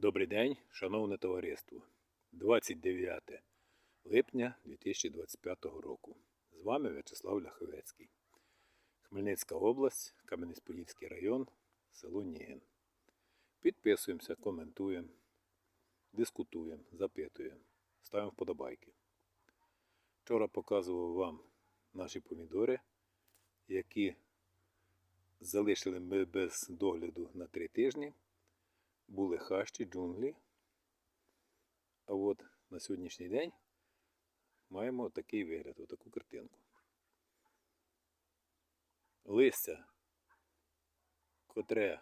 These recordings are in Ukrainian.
Добрий день, шановне товариство. 29 липня 2025 року. З вами В'ячеслав Ляховецький. Хмельницька область, Кам'янець-Подільський район, село Нігин. Підписуємося, коментуємо, дискутуємо, запитуємо, ставимо вподобайки. Вчора показував вам наші помідори, які залишили ми без догляду на 3 тижні були хащі, джунглі. А от на сьогоднішній день маємо такий вигляд, отаку картинку. Листя, котре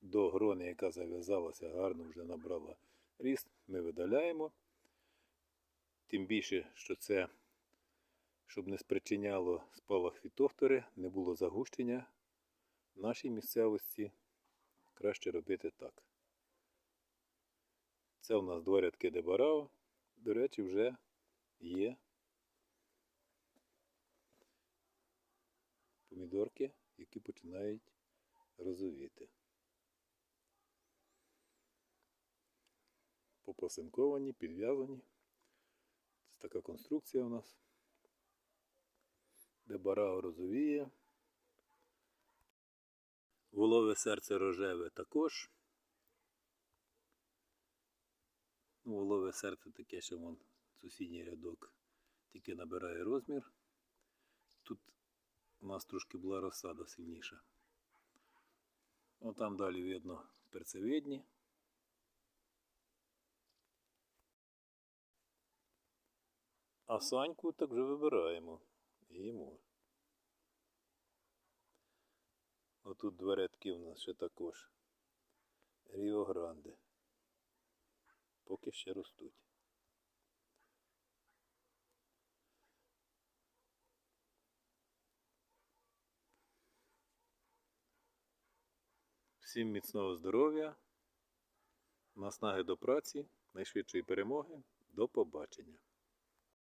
до грони, яка зав'язалася, гарно вже набрала ріст, ми видаляємо. Тим більше, що це, щоб не спричиняло спалах фітофтори, не було загущення в нашій місцевості, краще робити так. Це у нас два рядки дебарао. До речі, вже є помідорки, які починають розовіти. Попасинковані, підв'язані. Це така конструкція у нас. Дебарао розовіє. Волове серце рожеве також. Ну, волове серце таке, що вон сусідній рядок тільки набирає розмір. Тут у нас трошки була розсада сильніша. О, там далі видно перцевидні. А саньку так вже вибираємо. Їмо. Отут два у нас ще також. Ріо Гранде поки ще ростуть. Всім міцного здоров'я, наснаги до праці, найшвидшої перемоги. До побачення.